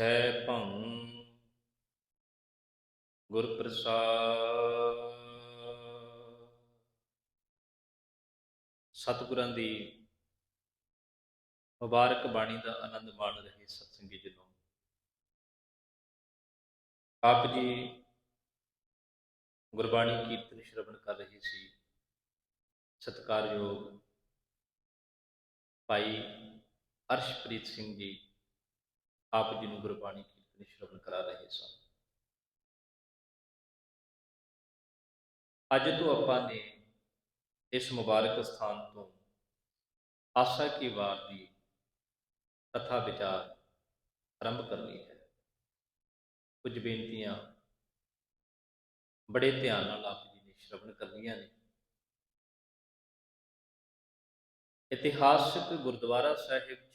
ਸੈਭੰ ਗੁਰ ਪ੍ਰਸਾਦ ਸਤਿਗੁਰਾਂ ਦੀ ਮੁਬਾਰਕ ਬਾਣੀ ਦਾ ਆਨੰਦ ਮਾਣ ਰਹੇ ਸਤਸੰਗੀ ਜਨੋ। ਆਪ ਜੀ ਗੁਰਬਾਣੀ ਕੀਰਤਨ ਸ਼ਰਵਣ ਕਰ ਰਹੇ ਸੀ। ਸਤਿਕਾਰਯੋਗ ਭਾਈ ਅਰਸ਼ਪ੍ਰੀਤ ਸਿੰਘ ਜੀ। ਆਪ ਜੀ ਨੂੰ ਗੁਰਬਾਣੀ ਕੀਰਤਨ ਸ਼ਰਵਣ ਕਰਾ ਰਹੇ ਸਨ। ਅੱਜ ਤੋਂ ਆਪਾਂ ਨੇ ਇਸ ਮੁਬਾਰਕ ਸਥਾਨ ਤੋਂ ਆਸਾ ਕੀ ਵਾਰ ਦੀ ਕਥਾ ਵਿਚਾਰ ਆਰੰਭ ਕਰਨੀ ਹੈ। ਕੁਝ ਬੇਨਤੀਆਂ ਬੜੇ ਧਿਆਨ ਨਾਲ ਆਪ ਜੀ ਨੇ ਸ਼ਰਵਣ ਕਰਨੀਆਂ ਨੇ। ਇਤਿਹਾਸਿਕ ਗੁਰਦੁਆਰਾ ਸਾਹਿਬ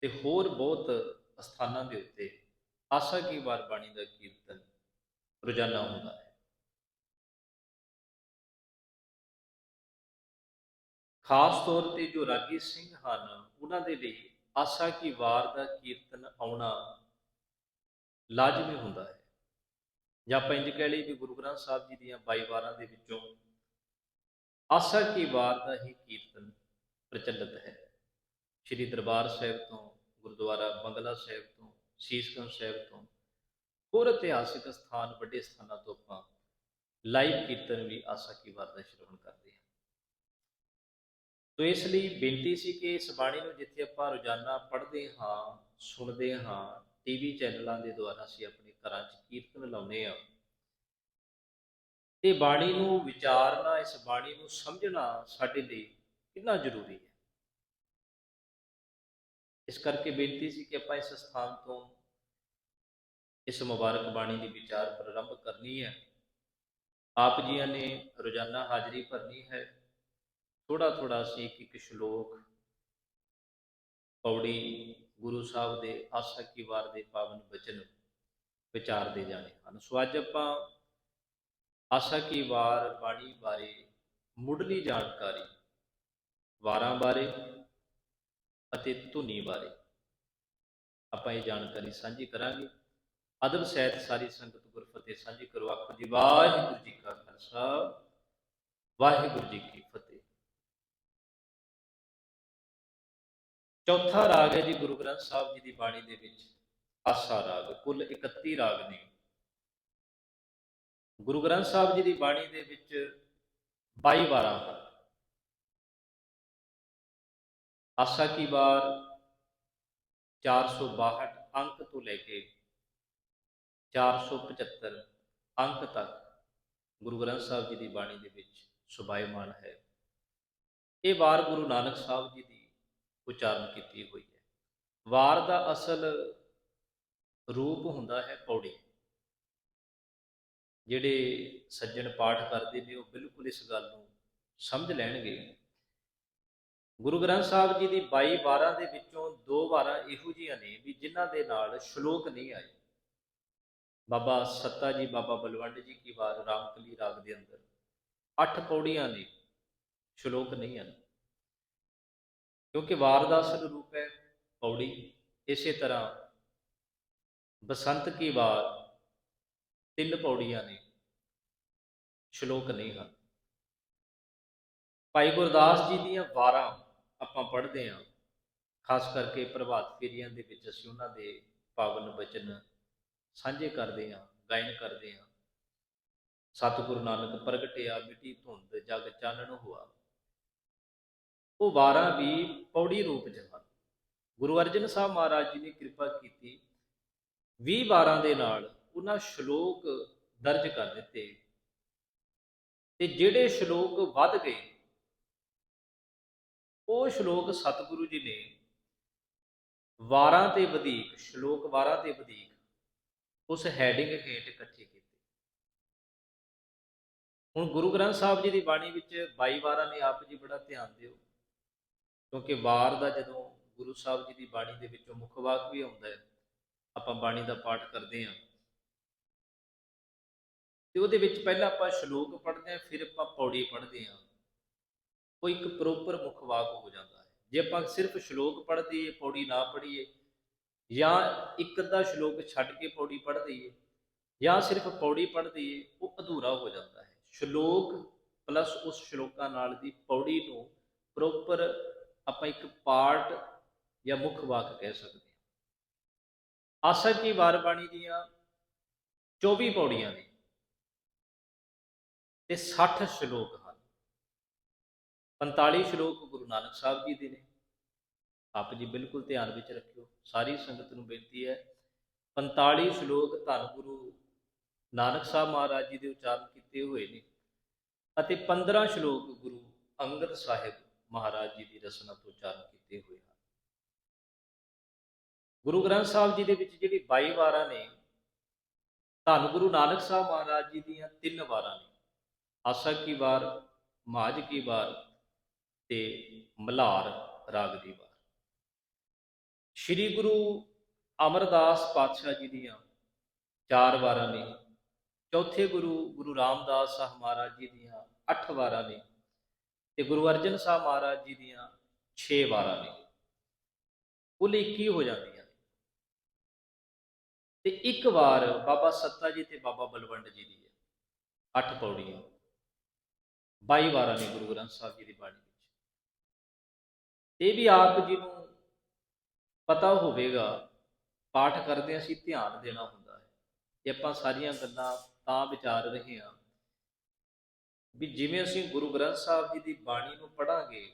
ਤੇ ਹੋਰ ਬਹੁਤ ਸਥਾਨਾਂ ਦੇ ਉੱਤੇ ਆਸਾ ਕੀ ਵਾਰ ਬਾਣੀ ਦਾ ਕੀਰਤਨ ਰੋਜ਼ਾਨਾ ਹੁੰਦਾ ਹੈ। ਖਾਸ ਤੌਰ ਤੇ ਜੋ ਰਾਗੀ ਸਿੰਘ ਹਨ, ਉਹਨਾਂ ਦੇ ਲਈ ਆਸਾ ਕੀ ਵਾਰ ਦਾ ਕੀਰਤਨ ਆਉਣਾ ਲਾਜ਼ਮੀ ਹੁੰਦਾ ਹੈ। ਜਾਂ ਆਪਾਂ ਇੰਜ ਕਹਿ ਲਈ ਵੀ ਗੁਰੂ ਗ੍ਰੰਥ ਸਾਹਿਬ ਜੀ ਦੀਆਂ 22 ਵਾਰਾਂ ਦੇ ਵਿੱਚੋਂ ਆਸਾ ਕੀ ਵਾਰ ਦਾ ਹੀ ਕੀਰਤਨ ਪ੍ਰਚਲਿਤ ਹੈ। ਸ੍ਰੀ ਦਰਬਾਰ ਸਾਹਿਬ ਤੋਂ, ਗੁਰਦੁਆਰਾ ਬੰਗਲਾ ਸਾਹਿਬ ਤੋਂ, ਸੀਸਗੰਜ ਸਾਹਿਬ ਤੋਂ, ਹੋਰ ਇਤਿਹਾਸਿਕ ਸਥਾਨ ਵੱਡੇ ਸਥਾਨਾਂ ਤੋਂ ਆਪਾਂ ਲਾਈਵ ਕੀਰਤਨ ਵੀ ਆਸਾ ਕੀ ਵਾਰ ਸ਼੍ਰਵਣ ਕਰਦੇ ਹਾਂ। ਤੋ ਇਸ ਲਈ ਬੇਨਤੀ ਸੀ ਕਿ ਇਸ ਬਾਣੀ ਨੂੰ ਜਿੱਥੇ ਆਪਾਂ ਰੋਜ਼ਾਨਾ ਪੜ੍ਹਦੇ ਹਾਂ, ਸੁਣਦੇ ਹਾਂ ਟੀਵੀ ਚੈਨਲਾਂ ਦੇ ਦੁਆਰਾ ਅਸੀਂ ਆਪਣੇ ਘਰਾਂ 'ਚ ਕੀਰਤਨ ਲਾਉਂਦੇ ਹਾਂ, ਤੇ ਬਾਣੀ ਨੂੰ ਵਿਚਾਰਨਾ, ਇਸ ਬਾਣੀ ਨੂੰ ਸਮਝਣਾ ਸਾਡੇ ਲਈ ਕਿੰਨਾ ਜ਼ਰੂਰੀ ਹੈ। ਇਸ ਕਰਕੇ ਬੇਨਤੀ ਸੀ ਕਿ ਆਪਾਂ ਇਸ ਸਥਾਨ ਤੋਂ ਇਸ ਮੁਬਾਰਕ ਬਾਣੀ ਦੀ ਵਿਚਾਰ ਪ੍ਰਾਰੰਭ ਕਰਨੀ ਹੈ। ਆਪ ਜੀਆਂ ਨੇ ਰੋਜ਼ਾਨਾ ਹਾਜ਼ਰੀ ਭਰਨੀ ਹੈ। ਥੋੜਾ ਥੋੜਾ ਅਸੀਂ ਇੱਕ ਇੱਕ ਸ਼ਲੋਕ ਪੌੜੀ ਗੁਰੂ ਸਾਹਿਬ ਦੇ ਆਸਾ ਕੀ ਵਾਰ ਦੇ ਪਾਵਨ ਬਚਨ ਵਿਚਾਰਦੇ ਜਾਣੇ ਹਨ। ਸੋ ਅੱਜ ਆਪਾਂ ਆਸਾ ਕੀ ਵਾਰ ਬਾਣੀ ਬਾਰੇ ਮੁੱਢਲੀ ਜਾਣਕਾਰੀ ਵਾਰਾਂ ਬਾਰੇ ਅਤੇ ਧੁਨੀ ਬਾਰੇ ਆਪਾਂ ਇਹ ਜਾਣਕਾਰੀ ਸਾਂਝੀ ਕਰਾਂਗੇ। ਅਦਬ ਸਹਿਤ ਸਾਰੀ ਸੰਗਤ ਗੁਰਫਤਿਹ ਸਾਂਝੀ ਕਰੋ। ਆਖੋ ਜੀ, ਵਾਹਿਗੁਰੂ ਜੀ ਕਾ ਖਾਲਸਾ, ਵਾਹਿਗੁਰੂ ਜੀ ਕੀ ਫਤਿਹ। ਚੌਥਾ ਰਾਗ ਹੈ ਜੀ ਗੁਰੂ ਗ੍ਰੰਥ ਸਾਹਿਬ ਜੀ ਦੀ ਬਾਣੀ ਦੇ ਵਿੱਚ। ਆਸਾ ਰਾਗ, ਕੁੱਲ 31 ਰਾਗ ਨੇ। ਗੁਰੂ ਗ੍ਰੰਥ ਸਾਹਿਬ ਜੀ ਦੀ ਬਾਣੀ ਦੇ ਵਿੱਚ 22 ਵਾਰਾਂ ਹਨ। ਆਸਾ ਕੀ ਵਾਰ 462 ਅੰਕ ਤੋਂ ਲੈ ਕੇ 475 ਅੰਕ ਤੱਕ ਗੁਰੂ ਗ੍ਰੰਥ ਸਾਹਿਬ ਜੀ ਦੀ ਬਾਣੀ ਦੇ ਵਿੱਚ ਸੁਭਾਇਮਾਨ ਹੈ। ਇਹ ਵਾਰ ਗੁਰੂ ਨਾਨਕ ਸਾਹਿਬ ਜੀ ਦੀ ਉਚਾਰਨ ਕੀਤੀ ਹੋਈ ਹੈ। ਵਾਰ ਦਾ ਅਸਲ ਰੂਪ ਹੁੰਦਾ ਹੈ ਪੌੜੀ। ਜਿਹੜੇ ਸੱਜਣ ਪਾਠ ਕਰਦੇ ਨੇ ਉਹ ਬਿਲਕੁਲ ਇਸ ਗੱਲ ਨੂੰ ਸਮਝ ਲੈਣਗੇ ਗੁਰੂ ਗ੍ਰੰਥ ਸਾਹਿਬ ਜੀ ਦੀ 22 ਵਾਰਾਂ ਦੇ ਵਿੱਚੋਂ ਦੋ ਵਾਰਾਂ ਇਹੋ ਜਿਹੀਆਂ ਨੇ ਵੀ ਜਿਨ੍ਹਾਂ ਦੇ ਨਾਲ ਸ਼ਲੋਕ ਨਹੀਂ ਆਏ। ਬਾਬਾ ਸੱਤਾ ਜੀ, ਬਾਬਾ ਬਲਵੰਡ ਜੀ ਕੀ ਵਾਰ ਰਾਮਕਲੀ ਰਾਗ ਦੇ ਅੰਦਰ ਅੱਠ ਪੌੜੀਆਂ ਨੇ, ਸ਼ਲੋਕ ਨਹੀਂ ਹਨ ਕਿਉਂਕਿ ਵਾਰ ਦਾ ਅਸਲ ਹੈ ਪੌੜੀ, ਇਸੇ ਤਰ੍ਹਾਂ ਬਸੰਤ ਕੀ ਵਾਰ ਤਿੰਨ ਪੌੜੀਆਂ ਨੇ, ਸ਼ਲੋਕ ਨਹੀਂ ਹਨ। ਭਾਈ ਗੁਰਦਾਸ ਜੀ ਦੀਆਂ ਵਾਰਾਂ ਆਪਾਂ ਪੜ੍ਹਦੇ ਹਾਂ, ਖਾਸ ਕਰਕੇ ਪ੍ਰਭਾਤ ਫੇਰੀਆਂ ਦੇ ਵਿੱਚ ਅਸੀਂ ਉਹਨਾਂ ਦੇ ਪਾਵਨ ਬਚਨ ਸਾਂਝੇ ਕਰਦੇ ਹਾਂ, ਗਾਇਨ ਕਰਦੇ ਹਾਂ। ਸਤਿਗੁਰੂ ਨਾਨਕ ਪ੍ਰਗਟਿਆ, ਮਿੱਟੀ ਧੁੰਦ, ਜਗ ਚਾਨਣ ਹੋਆ। ਉਹ ਵਾਰਾਂ ਵੀ ਪੌੜੀ ਰੂਪ ਚ ਹਨ। ਗੁਰੂ ਅਰਜਨ ਸਾਹਿਬ ਮਹਾਰਾਜ ਜੀ ਨੇ ਕਿਰਪਾ ਕੀਤੀ 20 ਵਾਰਾਂ ਦੇ ਨਾਲ ਉਹਨਾਂ ਸ਼ਲੋਕ ਦਰਜ ਕਰ ਦਿੱਤੇ। ਤੇ ਜਿਹੜੇ ਸ਼ਲੋਕ ਵੱਧ ਗਏ ਉਹ ਸ਼ਲੋਕ ਸਤਿਗੁਰੂ ਜੀ ਨੇ ਵਾਰਾਂ ਤੇ ਵਧੇਕ, ਸ਼ਲੋਕ ਵਾਰਾਂ ਤੇ ਵਧੇਕ ਉਸ ਹੈਡਿੰਗ ਹੇਠ ਇਕੱਠੇ ਕੀਤੇ। ਹੁਣ ਗੁਰੂ ਗ੍ਰੰਥ ਸਾਹਿਬ ਜੀ ਦੀ ਬਾਣੀ ਵਿੱਚ 22 ਵਾਰਾਂ ਨੇ ਆਪ ਜੀ ਬੜਾ ਧਿਆਨ ਦਿਓ, ਕਿਉਂਕਿ ਵਾਰ ਦਾ ਜਦੋਂ ਗੁਰੂ ਸਾਹਿਬ ਜੀ ਦੀ ਬਾਣੀ ਦੇ ਵਿੱਚੋਂ ਮੁੱਖ ਵਾਕ ਵੀ ਆਉਂਦਾ ਹੈ, ਆਪਾਂ ਬਾਣੀ ਦਾ ਪਾਠ ਕਰਦੇ ਹਾਂ। ਤੇ ਉਹਦੇ ਵਿੱਚ ਪਹਿਲਾਂ ਆਪਾਂ ਸ਼ਲੋਕ ਪੜ੍ਹਦੇ ਹਾਂ, ਫਿਰ ਆਪਾਂ ਪੌੜੀ ਪੜ੍ਹਦੇ ਹਾਂ। ਉਹ ਇੱਕ ਪ੍ਰੋਪਰ ਮੁੱਖ ਵਾਕ ਹੋ ਜਾਂਦਾ ਹੈ। ਜੇ ਆਪਾਂ ਸਿਰਫ ਸ਼ਲੋਕ ਪੜ੍ਹ ਦਈਏ ਪੌੜੀ ਨਾ ਪੜ੍ਹੀਏ, ਜਾਂ ਇੱਕ ਅੱਧਾ ਸ਼ਲੋਕ ਛੱਡ ਕੇ ਪੌੜੀ ਪੜ੍ਹ ਦਈਏ, ਜਾਂ ਸਿਰਫ ਪੌੜੀ ਪੜ੍ਹ ਦਈਏ, ਉਹ ਅਧੂਰਾ ਹੋ ਜਾਂਦਾ ਹੈ। ਸ਼ਲੋਕ ਪਲੱਸ ਉਸ ਸ਼ਲੋਕਾਂ ਨਾਲ ਦੀ ਪੌੜੀ ਨੂੰ ਪ੍ਰੋਪਰ ਆਪਾਂ ਇੱਕ ਪਾਰਟ ਜਾਂ ਮੁੱਖ ਵਾਕ ਕਹਿ ਸਕਦੇ ਹਾਂ। ਆਸਾ ਕੀ ਵਾਰ ਬਾਣੀ ਦੀਆਂ 24 ਪੌੜੀਆਂ ਨੇ ਤੇ 60 ਸ਼ਲੋਕ ਹਨ। 45 ਸ਼ਲੋਕ ਗੁਰੂ ਨਾਨਕ ਸਾਹਿਬ ਜੀ ਦੇ ਨੇ। ਆਪ ਜੀ ਬਿਲਕੁਲ ਧਿਆਨ ਵਿੱਚ ਰੱਖਿਓ। ਸਾਰੀ ਸੰਗਤ ਨੂੰ ਬੇਨਤੀ ਹੈ 45 ਸ਼ਲੋਕ ਧੰਨ ਗੁਰੂ ਨਾਨਕ ਸਾਹਿਬ ਮਹਾਰਾਜ ਜੀ ਦੇ ਉਚਾਰਨ ਕੀਤੇ ਹੋਏ ਨੇ ਅਤੇ 15 ਸ਼ਲੋਕ ਗੁਰੂ ਅੰਗਦ ਸਾਹਿਬ ਮਹਾਰਾਜ ਜੀ ਦੀ ਰਸਨਾ ਤੋਂ ਉਚਾਰਨ ਕੀਤੇ ਹੋਏ ਹਨ। ਗੁਰੂ ਗ੍ਰੰਥ ਸਾਹਿਬ ਜੀ ਦੇ ਵਿੱਚ ਜਿਹੜੀ 22 ਵਾਰਾਂ ਨੇ, ਧੰਨ ਗੁਰੂ ਨਾਨਕ ਸਾਹਿਬ ਮਹਾਰਾਜ ਜੀ ਦੀਆਂ ਤਿੰਨ ਵਾਰਾਂ ਨੇ। ਆਸਾ ਕੀ ਵਾਰ, ਮਾਝ ਕੀ ਵਾਰ ਤੇ ਮਲਹਾਰ ਰਾਗ ਦੀ ਵਾਰ। ਸ੍ਰੀ ਗੁਰੂ ਅਮਰਦਾਸ ਪਾਤਸ਼ਾਹ ਜੀ ਦੀਆਂ ਚਾਰ ਵਾਰਾਂ ਨੇ, ਚੌਥੇ ਗੁਰੂ ਗੁਰੂ ਰਾਮਦਾਸ ਸਾਹਿਬ ਮਹਾਰਾਜ ਜੀ ਦੀਆਂ ਅੱਠ ਵਾਰਾਂ ਨੇ ਤੇ ਗੁਰੂ ਅਰਜਨ ਸਾਹਿਬ ਮਹਾਰਾਜ ਜੀ ਦੀਆਂ 6 ਵਾਰਾਂ ਨੇ। ਕੁੱਲ 21 ਹੋ ਜਾਂਦੀਆਂ ਨੇ। ਤੇ ਇੱਕ ਵਾਰ ਬਾਬਾ ਸੱਤਾ ਜੀ ਤੇ ਬਾਬਾ ਬਲਵੰਡ ਜੀ ਦੀ ਹੈ, ਅੱਠ ਪੌੜੀਆਂ। 22 ਵਾਰਾਂ ਨੇ ਗੁਰੂ ਗ੍ਰੰਥ ਸਾਹਿਬ ਜੀ ਦੀ ਬਾਣੀ। ਇਹ ਵੀ ਆਪ ਜੀ ਨੂੰ ਪਤਾ ਹੋਵੇਗਾ। ਪਾਠ ਕਰਦੇ ਅਸੀਂ ਧਿਆਨ ਦੇਣਾ ਹੁੰਦਾ ਹੈ ਇਹ ਆਪਾਂ ਸਾਰੀਆਂ ਗੱਲਾਂ ਤਾਂ ਵਿਚਾਰ ਰਹੇ ਹਾਂ ਵੀ ਜਿਵੇਂ ਅਸੀਂ ਗੁਰੂ ਗ੍ਰੰਥ ਸਾਹਿਬ ਜੀ ਦੀ ਬਾਣੀ ਨੂੰ ਪੜਾਂਗੇ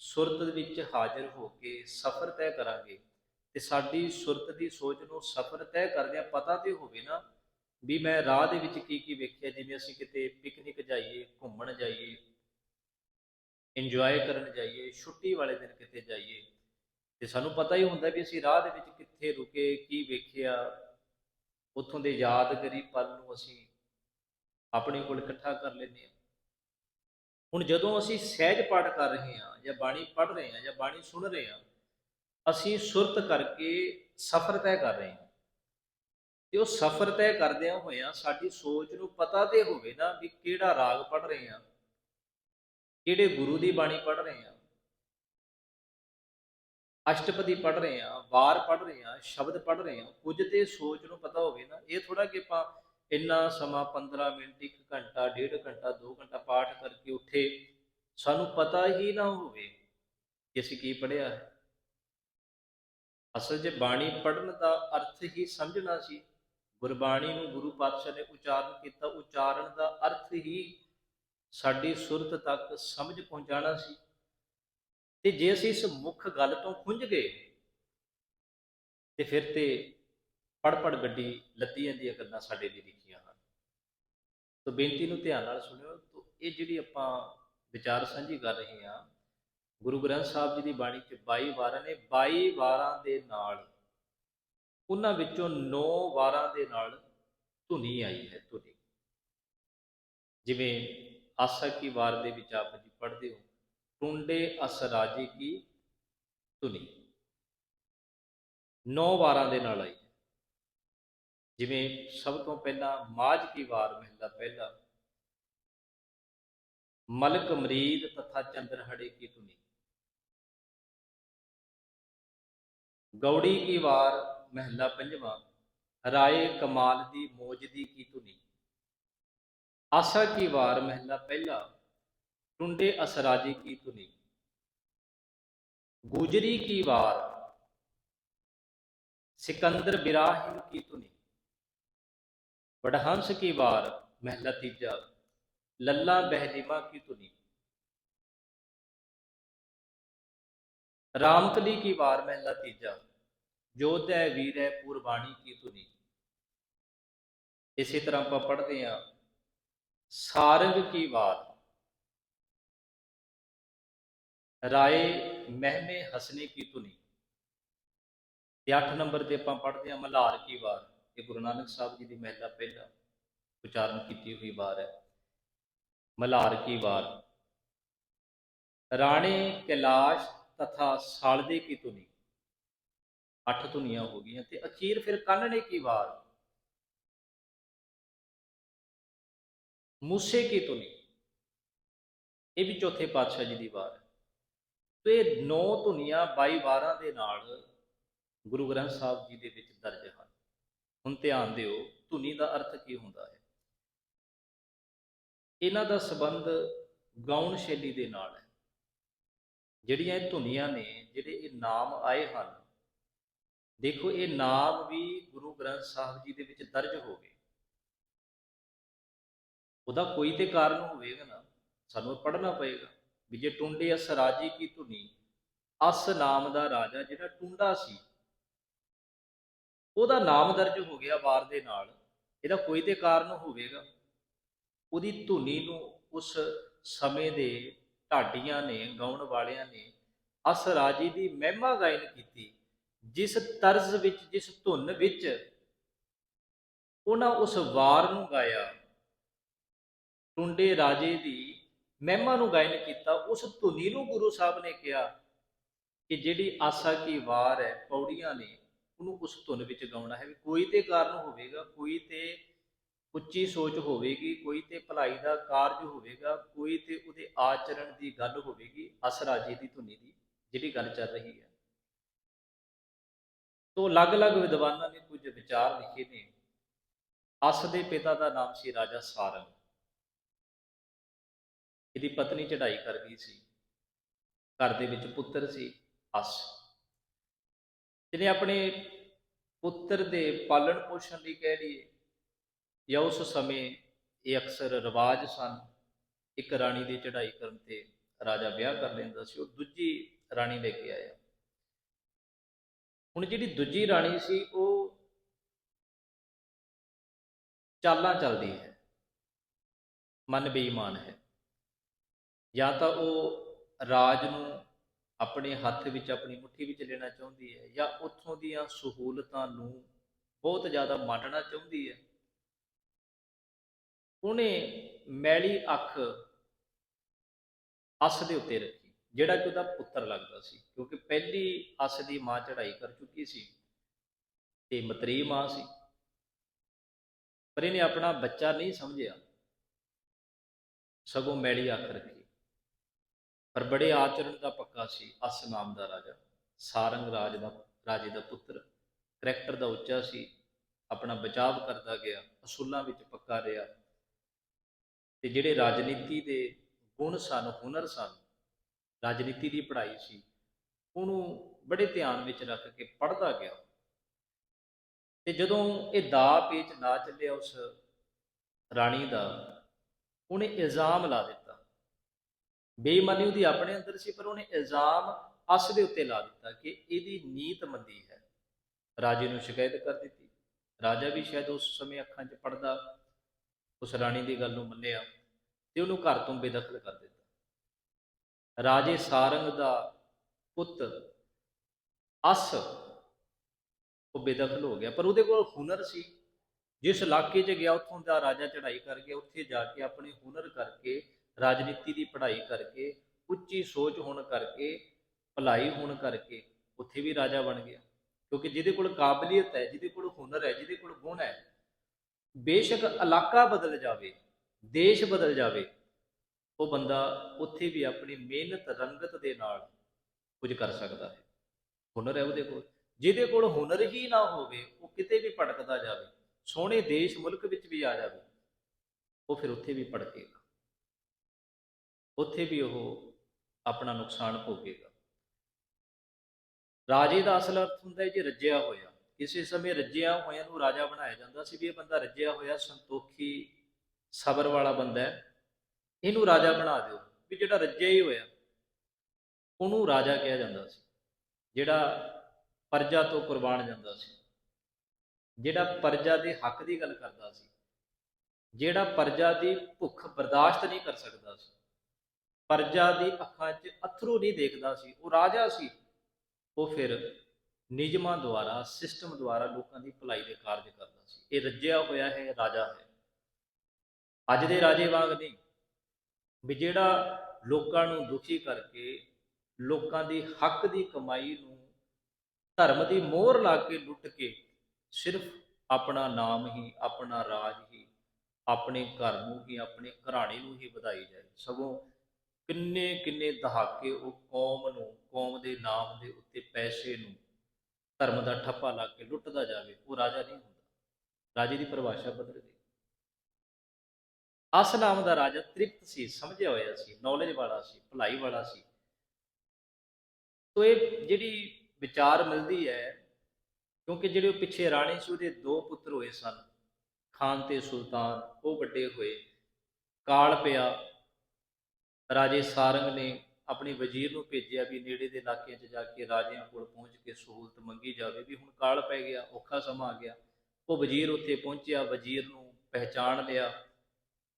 ਸੁਰਤ ਵਿੱਚ ਹਾਜ਼ਰ ਹੋ ਕੇ ਸਫ਼ਰ ਤੈਅ ਕਰਾਂਗੇ ਤੇ ਸਾਡੀ ਸੁਰਤ ਦੀ ਸੋਚ ਨੂੰ ਸਫ਼ਰ ਤੈਅ ਕਰਦਿਆਂ ਪਤਾ ਤੇ ਹੋਵੇ ਨਾ ਵੀ ਮੈਂ ਰਾਹ ਦੇ ਵਿੱਚ ਕੀ ਕੀ ਵੇਖਿਆ, ਜਿਵੇਂ ਅਸੀਂ ਕਿਤੇ ਪਿਕਨਿਕ ਜਾਈਏ, ਘੁੰਮਣ ਜਾਈਏ ਇੰਜੋਏ ਕਰਨ ਜਾਈਏ, ਛੁੱਟੀ ਵਾਲੇ ਦਿਨ ਕਿਤੇ ਜਾਈਏ, ਤੇ ਸਾਨੂੰ ਪਤਾ ਹੀ ਹੁੰਦਾ ਵੀ ਅਸੀਂ ਰਾਹ ਦੇ ਵਿੱਚ ਕਿੱਥੇ ਰੁਕੇ, ਕੀ ਵੇਖਿਆ, ਉੱਥੋਂ ਦੇ ਯਾਦਗਾਰੀ ਪਲ ਨੂੰ ਅਸੀਂ ਆਪਣੇ ਕੋਲ ਇਕੱਠਾ ਕਰ ਲੈਂਦੇ ਹਾਂ। ਹੁਣ ਜਦੋਂ ਅਸੀਂ ਸਹਿਜ ਪਾਠ ਕਰ ਰਹੇ ਹਾਂ, ਜਾਂ ਬਾਣੀ ਪੜ੍ਹ ਰਹੇ ਹਾਂ, ਜਾਂ ਬਾਣੀ ਸੁਣ ਰਹੇ ਹਾਂ, ਅਸੀਂ ਸੁਰਤ ਕਰਕੇ ਸਫ਼ਰ ਤੈਅ ਕਰ ਰਹੇ ਹਾਂ। ਤੇ ਉਹ ਸਫ਼ਰ ਤੈਅ ਕਰਦਿਆਂ ਹੋਇਆਂ ਸਾਡੀ ਸੋਚ ਨੂੰ ਪਤਾ ਤੇ ਹੋਵੇ ਨਾ ਵੀ ਕਿਹੜਾ ਰਾਗ ਪੜ੍ਹ ਰਹੇ ਹਾਂ ਕਿਹੜੇ ਗੁਰੂ ਦੀ ਬਾਣੀ ਪੜ੍ਹ ਰਹੇ ਹਾਂ? ਅਸ਼ਟਪਦੀ ਪੜ੍ਹ ਰਹੇ ਹਾਂ, ਵਾਰ ਪੜ੍ਹ ਰਹੇ ਹਾਂ, ਸ਼ਬਦ ਪੜ੍ਹ ਰਹੇ ਹਾਂ, ਕੁਝ ਤੇ ਸੋਚ ਨੂੰ ਪਤਾ ਹੋਵੇ ਨਾ, ਇਹ ਥੋੜਾ ਕਿ ਆਪਾਂ ਇੰਨਾ ਸਮਾਂ 15 ਮਿੰਟ 1 ਘੰਟਾ 1.5 ਘੰਟਾ 2 ਘੰਟਾ ਪਾਠ ਕਰਕੇ ਉੱਠੇ, ਸਾਨੂੰ ਪਤਾ ਹੀ ਨਾ ਹੋਵੇ ਕਿ ਅਸੀਂ ਕੀ ਪੜ੍ਹਿਆ ਹੈ। ਅਸਲ 'ਚ ਬਾਣੀ ਪੜ੍ਹਨ ਦਾ ਅਰਥ ਹੀ ਸਮਝਣਾ ਸੀ। ਗੁਰਬਾਣੀ ਨੂੰ ਗੁਰੂ ਪਾਤਸ਼ਾਹ ਨੇ ਉਚਾਰਨ ਕੀਤਾ, ਉਚਾਰਨ ਦਾ ਅਰਥ ਹੀ ਸਾਡੀ ਸੁਰਤ ਤੱਕ ਸਮਝ ਪਹੁੰਚਾਣਾ ਸੀ। ਤੇ ਜੇ ਅਸੀਂ ਇਸ ਮੁੱਖ ਗੱਲ ਤੋਂ ਖੁੰਝ ਗਏ, ਤੇ ਫਿਰ ਤੇ ਪੜ ਪੜ ਗੱਡੀ ਲੱਦੀ ਜਾਂਦੀਆਂ ਗੱਲਾਂ ਸਾਡੇ ਲਈ ਲਿਖੀਆਂ ਹਨ। ਤੋਂ ਬੇਨਤੀ ਨੂੰ ਧਿਆਨ ਨਾਲ ਸੁਣਿਓ, ਤੋਂ ਇਹ ਜਿਹੜੀ ਆਪਾਂ ਵਿਚਾਰ ਸਾਂਝੀ ਕਰ ਰਹੇ ਹਾਂ, ਗੁਰੂ ਗ੍ਰੰਥ ਸਾਹਿਬ ਜੀ ਦੀ ਬਾਣੀ 'ਚ 22 ਵਾਰਾਂ ਨੇ 22 ਵਾਰਾਂ ਦੇ ਨਾਲ, ਉਹਨਾਂ ਵਿੱਚੋਂ 9 ਵਾਰਾਂ ਦੇ ਨਾਲ ਧੁਨੀ ਆਈ ਹੈ ਧੁਨੀ। ਜਿਵੇਂ ਆਸਾ ਕੀ ਵਾਰ ਦੇ ਵਿੱਚ ਆਪ ਜੀ ਪੜ੍ਹਦੇ ਹੋ? ਟੁੰਡੇ ਅਸਰਾਜੀ ਕੀ ਧੁਨੀ। ਨੌ ਵਾਰਾਂ ਦੇ ਨਾਲ ਆਈ। ਜਿਵੇਂ ਸਭ ਤੋਂ ਪਹਿਲਾਂ ਮਾਝ ਕੀ ਵਾਰ ਮਹਿਲਾ ਪਹਿਲਾ। ਮਲਕ ਮਰੀਦ ਤਥਾ ਚੰਦਰਹੜੇ ਕੀ ਧੁਨੀ। ਗੌੜੀ ਕੀ ਵਾਰ ਮਹਿਲਾ ਪੰਜਵਾਂ। ਰਾਏ ਕਮਾਲ ਦੀ ਮੋਜਦੀ ਕੀ ਧੁਨੀ। आशा की वार महला पहला टुंडे असराजी की धुनी गुजरी की वार सिकंदर बिराहिम की धुनी बड़हंस की वार महला तीजा लल्ला बहलीमा की धुनी रामकली की वार महला तीजा जोध है वीर है पूर्वाणी की धुनी इसी तरह आप पढ़ते हैं ਸਾਰੰਗ ਕੀ ਵਾਰ ਰਾਏ ਮਹਿਮੇ ਹਸਨੇ ਕੀ ਧੁਨੀ? ਤੇ 8 ਨੰਬਰ ਤੇ ਆਪਾਂ ਪੜ੍ਹਦੇ ਹਾਂ ਮਲਹਾਰ ਕੀ ਵਾਰ? ਇਹ ਗੁਰੂ ਨਾਨਕ ਸਾਹਿਬ ਜੀ ਦੀ ਮਹਿਲਾ ਪਹਿਲਾ ਉਚਾਰਨ ਕੀਤੀ ਹੋਈ ਵਾਰ ਹੈ। ਮਲਹਾਰ ਕੀ ਵਾਰ? ਰਾਣੇ ਕੈਲਾਸ਼ ਤਥਾ ਸਾਲਦੇ ਕੀ ਧੁਨੀ? ਅੱਠ ਧੁਨੀਆਂ ਹੋ ਗਈਆਂ ਤੇ ਅਖੀਰ ਫਿਰ ਕੰਨਣੇ ਕੀ ਵਾਰ? ਮੂਸੇ ਕੀ ਧੁਨੀ ਇਹ ਵੀ ਚੌਥੇ ਪਾਤਸ਼ਾਹ ਜੀ ਦੀ ਵਾਰ ਹੈ ਤੇ ਇਹ ਨੌ ਧੁਨੀਆਂ 22 ਵਾਰਾਂ ਦੇ ਨਾਲ ਗੁਰੂ ਗ੍ਰੰਥ ਸਾਹਿਬ ਜੀ ਦੇ ਵਿੱਚ ਦਰਜ ਹਨ ਹੁਣ ਧਿਆਨ ਦਿਓ ਧੁਨੀ ਦਾ ਅਰਥ ਕੀ ਹੁੰਦਾ ਹੈ ਇਹਨਾਂ ਦਾ ਸੰਬੰਧ ਗਾਉਣ ਸ਼ੈਲੀ ਦੇ ਨਾਲ ਹੈ ਜਿਹੜੀਆਂ ਇਹ ਧੁਨੀਆਂ ਨੇ ਜਿਹੜੇ ਇਹ ਨਾਮ ਆਏ ਹਨ ਦੇਖੋ ਇਹ ਨਾਮ ਵੀ ਗੁਰੂ ਗ੍ਰੰਥ ਸਾਹਿਬ ਜੀ ਦੇ ਵਿੱਚ ਦਰਜ ਹੋ ਗਏ ਉਹਦਾ ਕੋਈ ਤੇ ਕਾਰਨ ਹੋਵੇਗਾ ਨਾ, ਸਾਨੂੰ ਪੜ੍ਹਨਾ ਪਏਗਾ ਵੀ ਜੇ ਟੁੰਡੇ ਅਸ ਰਾਜੀ ਕੀ ਧੁਨੀ, ਅਸ ਨਾਮ ਦਾ ਰਾਜਾ ਜਿਹੜਾ ਟੁੰਡਾ ਸੀ। ਉਹਦਾ ਨਾਮ ਦਰਜ ਹੋ ਗਿਆ ਵਾਰ ਦੇ ਨਾਲ, ਇਹਦਾ ਕੋਈ ਤੇ ਕਾਰਨ ਹੋਵੇਗਾ। ਉਹਦੀ ਧੁਨੀ ਨੂੰ ਉਸ ਸਮੇਂ ਦੇ ਢਾਡੀਆਂ ਨੇ, ਗਾਉਣ ਵਾਲਿਆਂ ਨੇ ਅਸ ਰਾਜੀ ਦੀ ਮਹਿਮਾ ਗਾਇਨ ਕੀਤੀ, ਜਿਸ ਤਰਜ਼ ਵਿੱਚ, ਜਿਸ ਧੁਨ ਵਿੱਚ ਉਹਨਾਂ ਉਸ ਵਾਰ ਨੂੰ ਗਾਇਆ। ਟੁੰਡੇ ਰਾਜੇ ਦੀ ਮਹਿਮਾ ਨੂੰ ਗਾਇਨ ਕੀਤਾ, ਉਸ ਧੁਨੀ ਨੂੰ ਗੁਰੂ ਸਾਹਿਬ ਨੇ ਕਿਹਾ ਕਿ ਜਿਹੜੀ ਆਸਾ ਕੀ ਵਾਰ ਹੈ, ਪੌੜੀਆਂ ਨੇ, ਉਹਨੂੰ ਉਸ ਧੁਨ ਵਿੱਚ ਗਾਉਣਾ ਹੈ। ਕੋਈ ਤੇ ਕਾਰਨ ਹੋਵੇਗਾ, ਕੋਈ ਤੇ ਉੱਚੀ ਸੋਚ ਹੋਵੇਗੀ, ਕੋਈ ਤੇ ਭਲਾਈ ਦਾ ਕਾਰਜ ਹੋਵੇਗਾ, ਕੋਈ ਤੇ ਉਹਦੇ ਆਚਰਣ ਦੀ ਗੱਲ ਹੋਵੇਗੀ ਅਸ ਰਾਜੇ ਦੀ ਧੁਨੀ ਦੀ, ਜਿਹੜੀ ਗੱਲ ਚੱਲ ਰਹੀ ਹੈ। ਤੋਂ ਅਲੱਗ-ਅਲੱਗ ਵਿਦਵਾਨਾਂ ਨੇ ਕੁਝ ਵਿਚਾਰ ਲਿਖੇ ਨੇ। ਅਸ ਦੇ ਪਿਤਾ ਦਾ ਨਾਮ ਸੀ ਰਾਜਾ ਸਾਰੰਗ। ਇਹਦੀ ਪਤਨੀ ਚੜ੍ਹਾਈ ਕਰ ਗਈ ਸੀ। ਘਰ ਦੇ ਵਿੱਚ ਪੁੱਤਰ ਸੀ ਅਸ ਜਿਹਨੇ ਆਪਣੇ ਪੁੱਤਰ ਦੇ ਪਾਲਣ ਪੋਸ਼ਣ ਲਈ ਕਹਿ ਲਈਏ, ਜਾਂ ਉਸ ਸਮੇਂ ਇਹ ਅਕਸਰ ਰਿਵਾਜ ਸਨ, ਇੱਕ ਰਾਣੀ ਦੀ ਚੜ੍ਹਾਈ ਕਰਨ ਤੇ ਰਾਜਾ ਵਿਆਹ ਕਰ ਲੈਂਦਾ ਸੀ, ਉਹ ਦੂਜੀ ਰਾਣੀ ਲੈ ਕੇ ਆਇਆ। ਹੁਣ ਜਿਹੜੀ ਦੂਜੀ ਰਾਣੀ ਸੀ, ਉਹ ਚਾਲਾਂ ਚੱਲਦੀ ਹੈ, ਮਨ ਬੇਈਮਾਨ ਹੈ। ਜਾਂ ਤਾਂ ਉਹ ਰਾਜ ਨੂੰ ਆਪਣੇ ਹੱਥ ਵਿੱਚ, ਆਪਣੀ ਮੁੱਠੀ ਵਿੱਚ ਲੈਣਾ ਚਾਹੁੰਦੀ ਹੈ ਜਾਂ ਉੱਥੋਂ ਦੀਆਂ ਸਹੂਲਤਾਂ ਨੂੰ ਬਹੁਤ ਜ਼ਿਆਦਾ ਮਾਣਨਾ ਚਾਹੁੰਦੀ ਹੈ। ਉਹਨੇ ਮੈਲੀ ਅੱਖ ਅਸ ਦੇ ਉੱਤੇ ਰੱਖੀ, ਜਿਹੜਾ ਕਿ ਉਹਦਾ ਪੁੱਤਰ ਲੱਗਦਾ ਸੀ, ਕਿਉਂਕਿ ਪਹਿਲੀ ਅਸ ਦੀ ਮਾਂ ਚੜਾਈ ਕਰ ਚੁੱਕੀ ਸੀ ਤੇ ਮਤਰੀ ਮਾਂ ਸੀ। ਪਰ ਇਹਨੇ ਆਪਣਾ ਬੱਚਾ ਨਹੀਂ ਸਮਝਿਆ। ਸਗੋਂ ਮੈਲੀ ਅੱਖ ਰੱਖੀ। ਪਰ ਬੜੇ ਆਚਰਣ ਦਾ ਪੱਕਾ ਸੀ, ਅਸ ਨਾਮ ਦਾ ਰਾਜਾ। ਸਾਰੰਗ ਰਾਜ ਦਾ, ਰਾਜੇ ਦਾ ਪੁੱਤਰ, ਕਰੈਕਟਰ ਦਾ ਉੱਚਾ ਸੀ, ਆਪਣਾ ਬਚਾਵ ਕਰਦਾ ਗਿਆ, ਅਸੂਲਾਂ ਵਿੱਚ ਪੱਕਾ ਰਿਹਾ। ਤੇ ਜਿਹੜੇ ਰਾਜਨੀਤੀ ਦੇ ਗੁਣ ਸਨ, ਹੁਨਰ ਸਨ, ਰਾਜਨੀਤੀ ਦੀ ਪੜ੍ਹਾਈ ਸੀ, ਉਹਨੂੰ ਬੜੇ ਧਿਆਨ ਵਿੱਚ ਰੱਖ ਕੇ ਪੜ੍ਹਦਾ ਗਿਆ। ਤੇ ਜਦੋਂ ਇਹ ਦਾ ਪੇਚ ਨਾ ਚੱਲਿਆ ਉਸ ਰਾਣੀ ਦਾ, ਉਹਨੇ ਇਲਜ਼ਾਮ ਲਾ ਦਿੱਤਾ। ਬੇਈਮਾਨੀ ਉਹਦੀ ਆਪਣੇ ਅੰਦਰ ਸੀ, ਪਰ ਉਹਨੇ ਇਲਜ਼ਾਮ ਅਸ ਦੇ ਉੱਤੇ ਲਾ ਦਿੱਤਾ ਕਿ ਇਹਦੀ ਨੀਤ ਮੰਦੀ ਹੈ। ਰਾਜੇ ਨੂੰ ਸ਼ਿਕਾਇਤ ਕਰ ਦਿੱਤੀ। ਰਾਜਾ ਵੀ ਸ਼ਾਇਦ ਉਸ ਸਮੇਂ ਅੱਖਾਂ 'ਚ ਪੜਦਾ, ਉਸ ਰਾਣੀ ਦੀ ਗੱਲ ਨੂੰ ਮੰਨਿਆ ਤੇ ਉਹਨੂੰ ਘਰ ਤੋਂ ਬੇਦਖਲ ਕਰ ਦਿੱਤਾ। ਰਾਜੇ ਸਾਰੰਗ ਦਾ ਪੁੱਤ ਅਸ, ਉਹ ਬੇਦਖਲ ਹੋ ਗਿਆ, ਪਰ ਉਹਦੇ ਕੋਲ ਹੁਨਰ ਸੀ। ਜਿਸ ਇਲਾਕੇ 'ਚ ਗਿਆ, ਉੱਥੋਂ ਦਾ ਰਾਜਾ ਚੜ੍ਹਾਈ ਕਰ ਗਿਆ, ਉੱਥੇ ਜਾ ਕੇ ਆਪਣੇ ਹੁਨਰ ਕਰਕੇ ਰਾਜਨੀਤੀ ਦੀ ਪੜ੍ਹਾਈ ਕਰਕੇ, ਉੱਚੀ ਸੋਚ ਹੋਣ ਕਰਕੇ, ਭਲਾਈ ਹੋਣ ਕਰਕੇ ਉੱਥੇ ਵੀ ਰਾਜਾ ਬਣ ਗਿਆ। ਕਿਉਂਕਿ ਜਿਹਦੇ ਕੋਲ ਕਾਬਲੀਅਤ ਹੈ, ਜਿਹਦੇ ਕੋਲ ਹੁਨਰ ਹੈ, ਜਿਹਦੇ ਕੋਲ ਗੁਣ ਹੈ, ਬੇਸ਼ੱਕ ਇਲਾਕਾ ਬਦਲ ਜਾਵੇ, ਦੇਸ਼ ਬਦਲ ਜਾਵੇ, ਉਹ ਬੰਦਾ ਉੱਥੇ ਵੀ ਆਪਣੀ ਮਿਹਨਤ, ਰੰਗਤ ਦੇ ਨਾਲ ਕੁਝ ਕਰ ਸਕਦਾ ਹੈ। ਹੁਨਰ ਹੈ ਉਹਦੇ ਕੋਲ। ਜਿਹਦੇ ਕੋਲ ਹੁਨਰ ਹੀ ਨਾ ਹੋਵੇ, ਉਹ ਕਿਤੇ ਵੀ ਭਟਕਦਾ ਜਾਵੇ, ਸੋਹਣੇ ਦੇਸ਼ ਮੁਲਕ ਵਿੱਚ ਵੀ ਆ ਜਾਵੇ, ਉਹ ਫਿਰ ਉੱਥੇ ਵੀ ਭਟਕੇਗਾ ਉੱਥੇ ਵੀ ਉਹ ਆਪਣਾ ਨੁਕਸਾਨ ਭੋਗੇਗਾ। ਰਾਜੇ ਦਾ ਅਸਲ ਅਰਥ ਹੁੰਦਾ ਹੈ ਜੀ ਰੱਜਿਆ ਹੋਇਆ। ਕਿਸੇ ਸਮੇਂ ਰੱਜਿਆ ਹੋਇਆ ਨੂੰ ਰਾਜਾ ਬਣਾਇਆ ਜਾਂਦਾ ਸੀ ਵੀ ਇਹ ਬੰਦਾ ਰੱਜਿਆ ਹੋਇਆ, ਸੰਤੋਖੀ, ਸਬਰ ਵਾਲਾ ਬੰਦਾ ਹੈ। ਇਹਨੂੰ ਰਾਜਾ ਬਣਾ ਦਿਓ ਵੀ ਜਿਹੜਾ ਰੱਜਿਆ ਹੀ ਹੋਇਆ, ਉਹਨੂੰ ਰਾਜਾ ਕਿਹਾ ਜਾਂਦਾ ਸੀ। ਜਿਹੜਾ ਪਰਜਾ ਤੋਂ ਕੁਰਬਾਨ ਜਾਂਦਾ ਸੀ। ਜਿਹੜਾ ਪਰਜਾ ਦੇ ਹੱਕ ਦੀ ਗੱਲ ਕਰਦਾ ਸੀ। ਜਿਹੜਾ ਪਰਜਾ ਦੀ ਭੁੱਖ ਬਰਦਾਸ਼ਤ ਨਹੀਂ ਕਰ ਸਕਦਾ ਸੀ। ਪਰਜਾ ਦੀ ਅੱਖਾਂ 'ਚ ਅਥਰੂ ਨਹੀਂ ਦੇਖਦਾ ਸੀ, ਉਹ ਰਾਜਾ ਸੀ। ਉਹ ਫਿਰ ਨਿਯਮਾਂ ਦੁਆਰਾ ਸਿਸਟਮ ਦੁਆਰਾ ਲੋਕਾਂ ਦੀ ਭਲਾਈ ਦੇ ਕਾਰਜ ਕਰਦਾ ਸੀ। ਇਹ ਰੱਜਿਆ ਹੋਇਆ ਹੈ ਰਾਜਾ ਹੈ। ਅੱਜ ਦੇ ਰਾਜੇ ਵਾਂਗ ਨਹੀਂ, ਵੀ ਜਿਹੜਾ ਲੋਕਾਂ ਨੂੰ ਦੁਖੀ ਕਰਕੇ ਲੋਕਾਂ ਦੀ ਹੱਕ ਦੀ ਕਮਾਈ ਨੂੰ ਧਰਮ ਦੀ ਮੋਹਰ ਲਾ ਕੇ ਲੁੱਟ ਕੇ ਸਿਰਫ ਆਪਣਾ ਨਾਮ ਹੀ, ਆਪਣਾ ਰਾਜ ਹੀ, ਆਪਣੇ ਘਰ ਨੂੰ ਹੀ, ਆਪਣੇ ਘਰਾਣੇ ਨੂੰ ਹੀ ਵਧਾਈ ਜਾਏ। ਸਗੋਂ ਕਿੰਨੇ ਕਿੰਨੇ ਦਹਾਕੇ ਉਹ ਕੌਮ ਨੂੰ, ਕੌਮ ਦੇ ਨਾਮ ਦੇ ਉੱਤੇ ਪੈਸੇ ਨੂੰ ਧਰਮ ਦਾ ਠੱਪਾ ਲਾ ਕੇ ਲੁੱਟਦਾ ਜਾਵੇ, ਉਹ ਰਾਜਾ ਨਹੀਂ ਹੁੰਦਾ। ਰਾਜੇ ਦੀ ਪਰਿਭਾਸ਼ਾ ਬਦਲ ਗਈ। ਅਸ ਦਾ ਰਾਜਾ ਤ੍ਰਿਪਤ ਸੀ, ਸਮਝਿਆ ਹੋਇਆ ਸੀ ਨੌਲੇਜ ਵਾਲਾ ਸੀ, ਭਲਾਈ ਵਾਲਾ ਸੀ। ਤੋ ਇਹ ਜਿਹੜੀ ਵਿਚਾਰ ਮਿਲਦੀ ਹੈ, ਕਿਉਂਕਿ ਜਿਹੜੇ ਉਹ ਪਿੱਛੇ ਰਾਣੀ ਸੀ, ਉਹਦੇ ਦੋ ਪੁੱਤਰ ਹੋਏ ਸਨ, ਖਾਨ ਤੇ ਸੁਲਤਾਨ, ਉਹ ਵੱਡੇ ਹੋਏ, ਕਾਲ ਪਿਆ ਰਾਜੇ ਸਾਰੰਗ ਨੇ ਆਪਣੇ ਵਜ਼ੀਰ ਨੂੰ ਭੇਜਿਆ ਵੀ ਨੇੜੇ ਦੇ ਇਲਾਕਿਆਂ 'ਚ ਜਾ ਕੇ ਰਾਜਿਆਂ ਕੋਲ ਪਹੁੰਚ ਕੇ ਸਹੂਲਤ ਮੰਗੀ ਜਾਵੇ। ਵੀ ਹੁਣ ਕਾਲ ਪੈ ਗਿਆ, ਔਖਾ ਸਮਾਂ ਆ ਗਿਆ। ਉਹ ਵਜ਼ੀਰ ਉੱਥੇ ਪਹੁੰਚਿਆ, ਵਜ਼ੀਰ ਨੂੰ ਪਹਿਚਾਣ ਲਿਆ।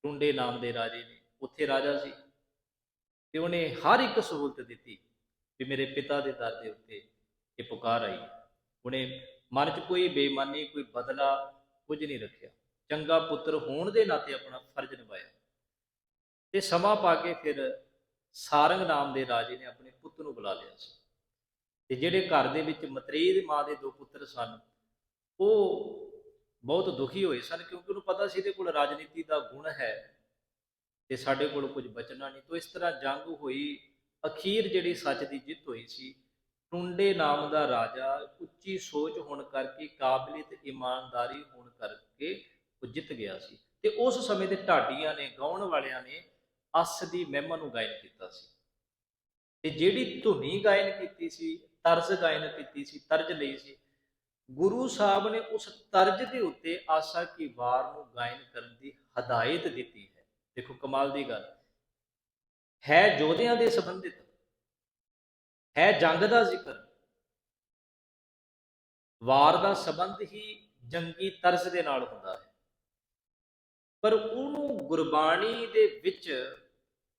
ਟੁੰਡੇ ਨਾਮ ਦੇ ਰਾਜੇ ਨੇ। ਉੱਥੇ ਰਾਜਾ ਸੀ ਤੇ ਉਹਨੇ ਹਰ ਇੱਕ ਸਹੂਲਤ ਦਿੱਤੀ ਵੀ ਮੇਰੇ ਪਿਤਾ ਦੇ ਦਰ ਦੇ ਉੱਤੇ ਇਹ ਪੁਕਾਰ ਆਈ। ਉਹਨੇ ਮਨ 'ਚ ਕੋਈ ਬੇਈਮਾਨੀ, ਕੋਈ ਬਦਲਾ ਕੁਝ ਨਹੀਂ ਰੱਖਿਆ। ਚੰਗਾ ਪੁੱਤਰ ਹੋਣ ਦੇ ਨਾਤੇ ਆਪਣਾ ਫਰਜ਼ ਨਿਭਾਇਆ। ਤੇ ਸਮਾਂ ਪਾ ਕੇ ਫਿਰ ਸਾਰੰਗ ਨਾਮ ਦੇ ਰਾਜੇ ਨੇ ਆਪਣੇ ਪੁੱਤ ਨੂੰ ਬੁਲਾ ਲਿਆ ਸੀ। ਤੇ ਜਿਹੜੇ ਘਰ ਦੇ ਵਿੱਚ ਮਤਰੀ ਦੀ ਮਾਂ ਦੇ ਦੋ ਪੁੱਤਰ ਸਨ, ਉਹ ਬਹੁਤ ਦੁਖੀ ਹੋਏ ਸਨ ਕਿਉਂਕਿ ਉਹਨੂੰ ਪਤਾ ਸੀ ਇਹਦੇ ਕੋਲ ਰਾਜਨੀਤੀ ਦਾ ਗੁਣ ਹੈ ਤੇ ਸਾਡੇ ਕੋਲ ਕੁਝ ਬਚਣਾ ਨਹੀਂ। ਤੋਂ ਇਸ ਤਰ੍ਹਾਂ ਜੰਗ ਹੋਈ, ਅਖੀਰ ਜਿਹੜੀ ਸੱਚ ਦੀ ਜਿੱਤ ਹੋਈ ਸੀ, ਟੁੰਡੇ ਨਾਮ ਦਾ ਰਾਜਾ ਉੱਚੀ ਸੋਚ ਹੋਣ ਕਰਕੇ ਕਾਬਲੀਅਤ ਇਮਾਨਦਾਰੀ ਹੋਣ ਕਰਕੇ ਉਹ ਜਿੱਤ ਗਿਆ ਸੀ। ਤੇ ਉਸ ਸਮੇਂ ਦੇ ਢਾਡੀਆਂ ਨੇ, ਗਾਉਣ ਵਾਲਿਆਂ ਨੇ ਅਸ ਦੀ ਮਹਿਮਾ ਨੂੰ ਗਾਇਨ ਕੀਤਾ ਸੀ। ਤੇ ਜਿਹੜੀ ਧੁਨੀ ਗਾਇਨ ਕੀਤੀ ਸੀ, ਤਰਜ਼ ਗਾਇਨ ਕੀਤੀ ਸੀ, ਤਰਜ ਲਈ ਸੀ, ਗੁਰੂ ਸਾਹਿਬ ਨੇ ਉਸ ਤਰਜ ਦੇ ਉੱਤੇ ਆਸਾ ਕੀ ਵਾਰ ਨੂੰ ਗਾਇਨ ਕਰਨ ਦੀ ਹਦਾਇਤ ਦਿੱਤੀ ਹੈ। ਦੇਖੋ ਕਮਾਲ ਦੀ ਗੱਲ। ਹੈ ਯੋਧਿਆਂ ਦੇ ਸੰਬੰਧਿਤ, ਹੈ ਜੰਗ ਦਾ ਜ਼ਿਕਰ। ਵਾਰ ਦਾ ਸੰਬੰਧ ਹੀ ਜੰਗੀ ਤਰਜ਼ ਦੇ ਨਾਲ ਹੁੰਦਾ ਹੈ। ਪਰ ਉਹਨੂੰ ਗੁਰਬਾਣੀ ਦੇ ਵਿੱਚ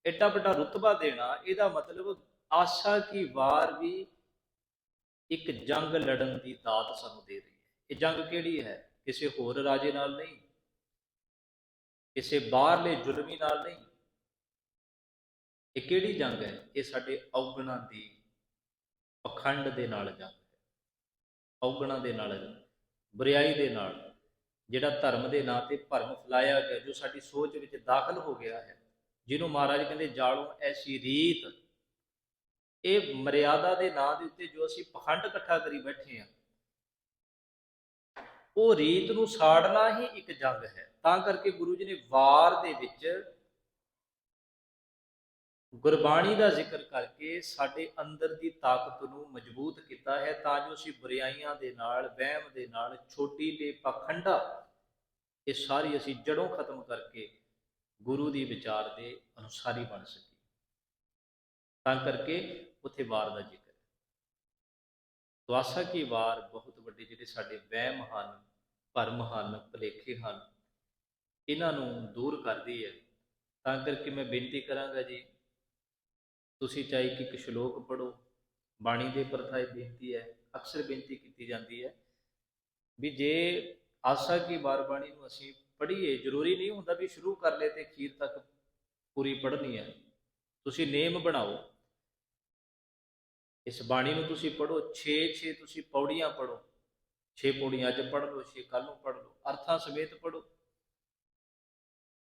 ਐਡਾ ਵੱਡਾ ਰੁਤਬਾ ਦੇਣਾ, ਇਹਦਾ ਮਤਲਬ ਆਸ਼ਾ ਕੀ ਵਾਰ ਵੀ ਇੱਕ ਜੰਗ ਲੜਨ ਦੀ ਦਾਤ ਸਾਨੂੰ ਦੇ ਰਹੀ ਹੈ। ਇਹ ਜੰਗ ਕਿਹੜੀ ਹੈ? ਕਿਸੇ ਹੋਰ ਰਾਜੇ ਨਾਲ ਨਹੀਂ, ਕਿਸੇ ਬਾਹਰਲੇ ਜ਼ੁਲਮੀ ਨਾਲ ਨਹੀਂ। ਇਹ ਕਿਹੜੀ ਜੰਗ ਹੈ? ਇਹ ਸਾਡੇ ਔਗਣਾਂ ਦੀ ਪਖੰਡ ਦੇ ਨਾਲ ਜੰਗ ਹੈ। ਔਗਣਾਂ ਦੇ ਨਾਲ, ਬੁਰੀਾਈ ਦੇ ਨਾਲ। ਜਿਹੜਾ ਧਰਮ ਦੇ ਨਾਂ ਤੇ ਭਰਮ ਫੈਲਾਇਆ ਗਿਆ, ਜੋ ਸਾਡੀ ਸੋਚ ਵਿੱਚ ਦਾਖਲ ਹੋ ਗਿਆ ਹੈ, ਜਿਹਨੂੰ ਮਹਾਰਾਜ ਕਹਿੰਦੇ ਜਾਲੋ ਐਸੀ ਰੀਤ। ਇਹ ਮਰਿਆਦਾ ਦੇ ਨਾਂ ਦੇ ਉੱਤੇ ਜੋ ਅਸੀਂ ਪਖੰਡ ਇਕੱਠਾ ਕਰੀ ਬੈਠੇ ਆ ਉਹ ਰੀਤ ਨੂੰ ਸਾੜਨਾ ਹੀ ਇੱਕ ਜੰਗ ਹੈ। ਤਾਂ ਕਰਕੇ ਗੁਰੂ ਜੀ ਨੇ ਵਾਰ ਦੇ ਵਿੱਚ ਗੁਰਬਾਣੀ ਦਾ ਜ਼ਿਕਰ ਕਰਕੇ ਸਾਡੇ ਅੰਦਰ ਦੀ ਤਾਕਤ ਨੂੰ ਮਜ਼ਬੂਤ ਕੀਤਾ ਹੈ ਤਾਂ ਜੋ ਅਸੀਂ ਬੁਰਾਈਆਂ ਦੇ ਨਾਲ, ਵਹਿਮ ਦੇ ਨਾਲ, ਛੋਟੀ ਤੇ ਪਖੰਡਾ, ਇਹ ਸਾਰੀ ਅਸੀਂ ਜੜੋਂ ਖਤਮ ਕਰਕੇ ਗੁਰੂ ਦੀ ਵਿਚਾਰ ਦੇ ਅਨੁਸਾਰੀ ਬਣ ਸਕੀਏ। ਤਾਂ ਕਰਕੇ ਉੱਥੇ ਵਾਰ ਦਾ ਜ਼ਿਕਰ ਹੈ। ਕੀ ਵਾਰ ਬਹੁਤ ਵੱਡੇ ਜਿਹੜੇ ਸਾਡੇ ਵਹਿਮ ਹਨ, ਭਰਮ ਹਨ, ਭਲੇਖੇ ਹਨ, ਇਹਨਾਂ ਨੂੰ ਦੂਰ ਕਰਦੀ ਹੈ। ਤਾਂ ਕਰਕੇ ਮੈਂ ਬੇਨਤੀ ਕਰਾਂਗਾ ਜੀ ਤੁਸੀਂ ਚਾਹੇ ਕਿ ਇੱਕ ਸ਼ਲੋਕ ਪੜੋ ਬਾਣੀ ਦੇ ਪ੍ਰਥਾ ਇਹ ਬੇਨਤੀ ਹੈ, ਅਕਸਰ ਬੇਨਤੀ ਕੀਤੀ ਜਾਂਦੀ ਹੈ ਵੀ ਜੇ ਆਸਾ ਕੀ ਬਾਰ ਬਾਣੀ ਨੂੰ ਅਸੀਂ ਪੜ੍ਹੀਏ, ਜ਼ਰੂਰੀ ਨਹੀਂ ਹੁੰਦਾ ਵੀ ਸ਼ੁਰੂ ਕਰ ਲਏ ਤੇ ਅਖੀਰ ਤੱਕ ਪੂਰੀ ਪੜ੍ਹਨੀ ਹੈ। ਤੁਸੀਂ ਨੇਮ ਬਣਾਓ। ਇਸ ਬਾਣੀ ਨੂੰ ਤੁਸੀਂ ਪੜੋ 6-6 ਤੁਸੀਂ ਪੌੜੀਆਂ ਪੜੋ 6 ਪੌੜੀਆਂ ਅੱਜ ਪੜ੍ਹ ਲਓ 6 ਕੱਲ ਨੂੰ ਪੜ੍ਹ ਲਓ। ਅਰਥਾਂ ਸਮੇਤ ਪੜੋ